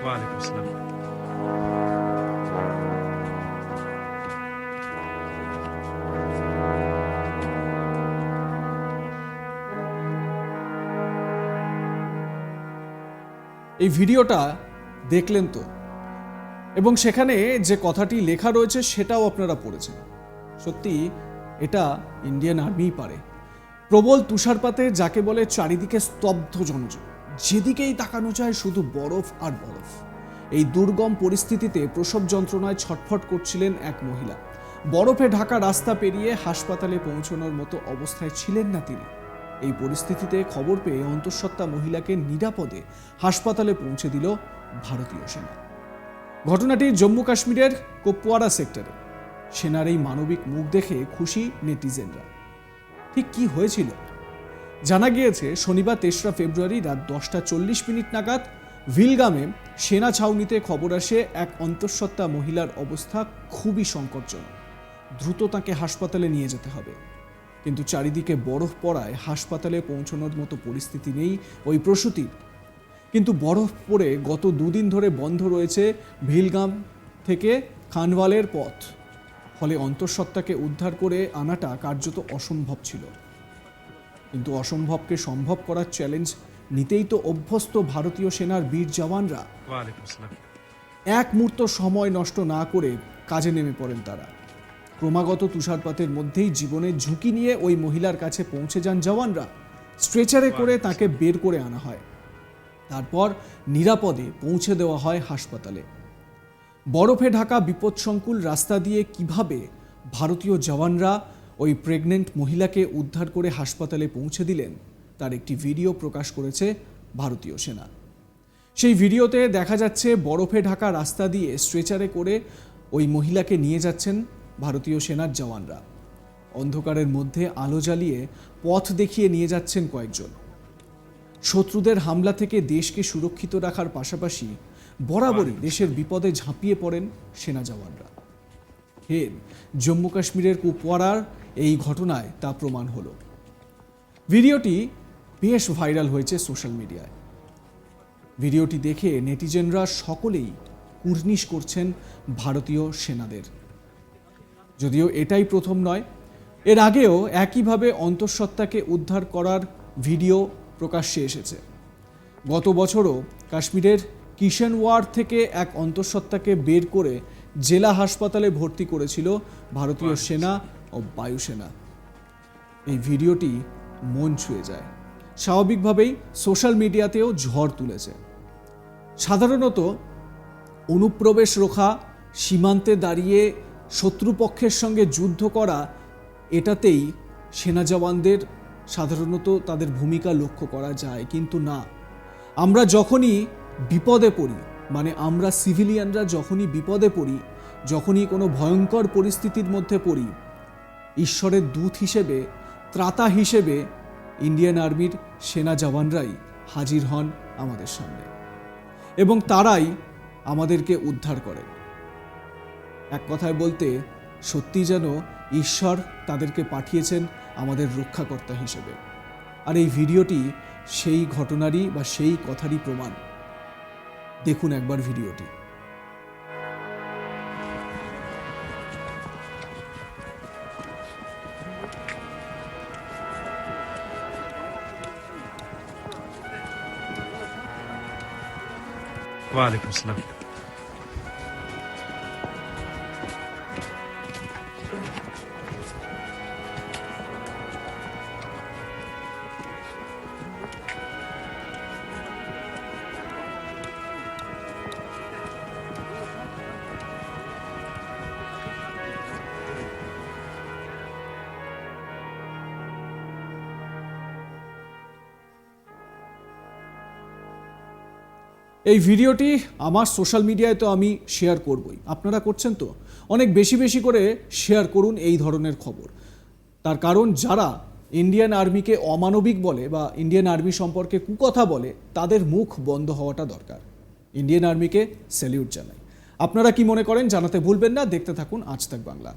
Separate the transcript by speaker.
Speaker 1: এই ভিডিওটা দেখলেন তো? এবং সেখানে যে কথাটি লেখা রয়েছে সেটাও আপনারা পড়েছেন। সত্যি, এটা ইন্ডিয়ান আর্মিই পারে। প্রবল তুষারপাতে যাকে বলে চারিদিকে স্তব্ধ জনজীবন। যেদিকেই তাকানো যায় শুধু বরফ আর বরফ। এই দুর্গম পরিস্থিতিতে প্রসব যন্ত্রণায় ছটফট করছিলেন এক মহিলা। বরফে ঢাকা রাস্তা পেরিয়ে হাসপাতালে পৌঁছানোর মতো অবস্থায় ছিলেন না তিনি। এই পরিস্থিতিতে খবর পেয়ে অন্তঃসত্ত্বা মহিলাকে নিরাপদে হাসপাতালে পৌঁছে দিল ভারতীয় সেনা। ঘটনাটি জম্মু কাশ্মীরের কুপওয়ারা সেক্টরে। সেনার এই মানবিক মুখ দেখে খুশি নেটিজেনরা। ঠিক কি হয়েছিল? জানা গিয়েছে, শনিবার তেসরা ফেব্রুয়ারি রাত দশটা চল্লিশ মিনিট নাগাদ ভিলগামে সেনা ছাউনিতে খবর আসে, এক অন্তঃসত্ত্বা মহিলার অবস্থা খুবই সংকটজনক। দ্রুত তাকে হাসপাতালে নিয়ে যেতে হবে। কিন্তু চারিদিকে বরফ পড়ায় হাসপাতালে পৌঁছানোর মতো পরিস্থিতি নেই ওই প্রসূতির। কিন্তু বরফ পড়ে গত দুদিন ধরে বন্ধ রয়েছে ভিলগাম থেকে খানওয়ালের পথ। ফলে অন্তঃসত্ত্বাকে উদ্ধার করে আনাটা কার্যত অসম্ভব ছিল। কিন্তু অসম্ভবকে সম্ভব করার চ্যালেঞ্জ নিতেই তো অভ্যস্ত ভারতীয় সেনার বীর জওয়ানরা। এক মুহূর্ত সময় নষ্ট না করে কাজে নেমে পড়েন তারা। ক্রমাগত তুষারপাতের মধ্যেই জীবনের ঝুঁকি নিয়ে ওই মহিলার কাছে পৌঁছে যান জওয়ানরা। স্ট্রেচারে করে তাকে বের করে আনা হয়। তারপর নিরাপদে পৌঁছে দেওয়া হয় হাসপাতালে। বরফে ঢাকা বিপদসংকুল রাস্তা দিয়ে কীভাবে ভারতীয় জওয়ানরা ওই প্রেগনেন্ট মহিলাকে উদ্ধার করে হাসপাতালে পৌঁছে দিলেন তার একটি ভিডিও প্রকাশ করেছে ভারতীয় সেনা। সেই ভিডিওতে দেখা যাচ্ছে বরফে ঢাকা রাস্তা দিয়ে স্ট্রেচারে করে ওই মহিলাকে নিয়ে যাচ্ছেন ভারতীয় সেনার জওয়ানরা। অন্ধকারের মধ্যে আলো জ্বালিয়ে পথ দেখিয়ে নিয়ে যাচ্ছেন কয়েকজন। শত্রুদের হামলা থেকে দেশকে সুরক্ষিত রাখার পাশাপাশি বরাবরই দেশের বিপদে ঝাঁপিয়ে পড়েন সেনা জওয়ানরা। ফের জম্মু কাশ্মীরের কুপওয়ারার এই ঘটনায় তা প্রমাণ হলো। ভিডিওটি বেশ ভাইরাল হয়েছে সোশ্যাল মিডিয়ায়। ভিডিওটি দেখে নেটিজেনরা সকলেই কুর্নিশ করছেন ভারতীয় সেনাদের। যদিও এটাই প্রথম নয় এর আগেও একইভাবে অন্তঃসত্ত্বাকে উদ্ধার করার ভিডিও প্রকাশ্যে এসেছে। গত বছরও কাশ্মীরের কিষেনওয়ার থেকে এক অন্তঃসত্ত্বাকে বের করে জেলা হাসপাতালে ভর্তি করেছিল ভারতীয় সেনা ও বায়ুসেনা। এই ভিডিওটি মন ছুঁয়ে যায়। স্বাভাবিকভাবেই সোশ্যাল মিডিয়াতেও ঝড় তুলেছে। সাধারণত অনুপ্রবেশ রোখা, সীমান্তে দাঁড়িয়ে শত্রুপক্ষের সঙ্গে যুদ্ধ করা, এটাতেই সেনা জওয়ানদের সাধারণত তাদের ভূমিকা লক্ষ্য করা যায়, কিন্তু না। আমরা যখনই বিপদে পড়ি মানে আমরা সিভিলিয়ানরা যখনই বিপদে পড়ি, যখনই কোনো ভয়ঙ্কর পরিস্থিতির মধ্যে পড়ি ঈশ্বরের দূত হিসেবে, ত্রাতা হিসেবে ইন্ডিয়ান আর্মির সেনা জওয়ানরাই হাজির হন আমাদের সামনে এবং তারাই আমাদেরকে উদ্ধার করেন। এক কথায় বলতে সত্যি যেন ঈশ্বর তাদেরকে পাঠিয়েছেন আমাদের রক্ষাকর্তা হিসেবে। আর এই ভিডিওটি সেই ঘটনারই বা সেই কথারই প্রমাণ। দেখুন একবার ভিডিওটি।
Speaker 2: ওয়ালাইকুম আসসালাম।
Speaker 1: এই ভিডিওটি আমার সোশ্যাল মিডিয়ায় তো আমি শেয়ার করবই। আপনারা করছেন তো? অনেক বেশি বেশি করে শেয়ার করুন এই ধরনের খবর। তার কারণ যারা ইন্ডিয়ান আর্মিকে অমানবিক বলে বা ইন্ডিয়ান আর্মি সম্পর্কে কুকথা বলে, তাদের মুখ বন্ধ হওয়াটা দরকার। ইন্ডিয়ান আর্মিকে স্যালিউট জানাই। আপনারা কি মনে করেন জানাতে ভুলবেন না? দেখতে থাকুন আজ তাক বাংলা।